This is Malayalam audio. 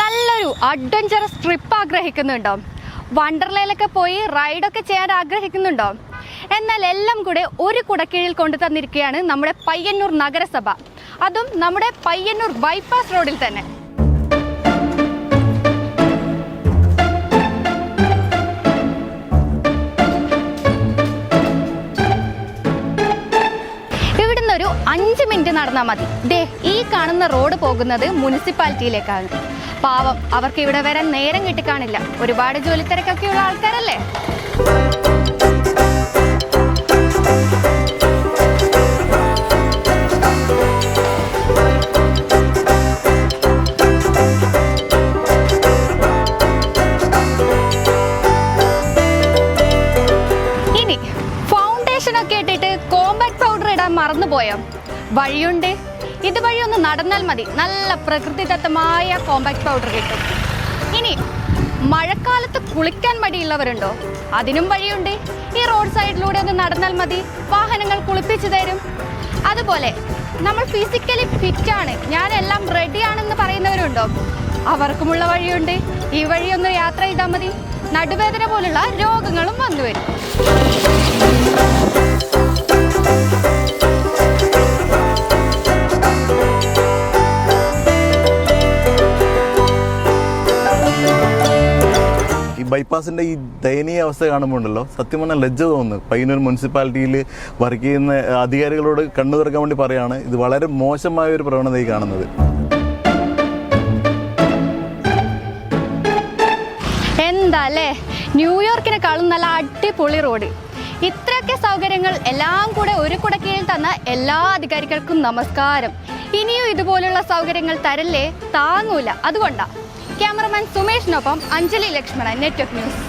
നല്ലൊരു അഡ്വഞ്ചറസ് ട്രിപ്പ് ആഗ്രഹിക്കുന്നുണ്ടോ? വണ്ടർലയിലൊക്കെ പോയി റൈഡൊക്കെ ചെയ്യാൻ ആഗ്രഹിക്കുന്നുണ്ടോ? എന്നാൽ എല്ലാം കൂടെ ഒരു കുടക്കീഴിൽ കൊണ്ടു തന്നിരിക്കുകയാണ് നമ്മുടെ പയ്യന്നൂർ നഗരസഭ. അതും നമ്മുടെ പയ്യന്നൂർ ബൈപ്പാസ് റോഡിൽ തന്നെ. ഒരു അഞ്ച് മിനിറ്റ് നടന്നാൽ മതി. ദേ ഈ കാണുന്ന റോഡ് പോകുന്നത് മുനിസിപ്പാലിറ്റിയിലേക്കാണ്. പാവം അവർക്ക് ഇവിടെ വരാൻ നേരം കിട്ടിക്കാണില്ല. ഒരുപാട് ജോലി തിരക്കൊക്കെയുള്ള ആൾക്കാരല്ലേ? മറന്നുപോയോ വഴിയുണ്ട്? ഇതുവഴി ഒന്ന് നടന്നാൽ മതി. നല്ല പ്രകൃതിദത്തമായ കോമ്പാക്ട് പൗഡർ കിട്ടും. ഇനി മഴക്കാലത്ത് കുളിക്കാൻ മടിയുള്ളവരുണ്ടോ? അതിനും വഴിയുണ്ട്. ഈ റോഡ് സൈഡിലൂടെ ഒന്ന് നടന്നാൽ മതി. വാഹനങ്ങൾ കുളിപ്പിച്ചു തരും. അതുപോലെ നമ്മൾ ഫിസിക്കലി ഫിറ്റാണ് ഞാനെല്ലാം റെഡിയാണെന്ന് പറയുന്നവരുണ്ടോ? അവർക്കുമുള്ള വഴിയുണ്ട്. ഈ വഴിയൊന്ന് യാത്ര ചെയ്താൽ മതി. നടുവേദന പോലുള്ള രോഗങ്ങളും വന്നു വരും ഈ ബൈപ്പാസിന്റെ ഈ ദയനീയ അവസ്ഥ കാണുമ്പോൾ ഉണ്ടല്ലോ സത്യം പറഞ്ഞാൽ ലജ്ജ തോന്നുന്നു. പയ്യന്നൂർ മുനിസിപ്പാലിറ്റിയിൽ വർക്ക് ചെയ്യുന്ന അധികാരികളോട് കണ്ണു തുറക്കാൻ വേണ്ടി പറയുകയാണ് ഇത് വളരെ മോശമായ ഒരു പ്രവണതയായി കാണുന്നത്. എന്താ അല്ലേ ന്യൂയോർക്കിനെക്കാളും നല്ല അടിപൊളി റോഡ്. ഇത്രയൊക്കെ സൗകര്യങ്ങൾ എല്ലാം കൂടെ ഒരു കുടക്കീഴിൽ തന്ന എല്ലാ അധികാരികൾക്കും നമസ്കാരം. ഇനിയും ഇതുപോലുള്ള സൗകര്യങ്ങൾ തരല്ലേ? താങ്ങൂല. അതുകൊണ്ടാ. ക്യാമറമാൻ സുമേഷിനൊപ്പം അഞ്ജലി ലക്ഷ്മണൻ നെറ്റ്വർക്ക് ന്യൂസ്.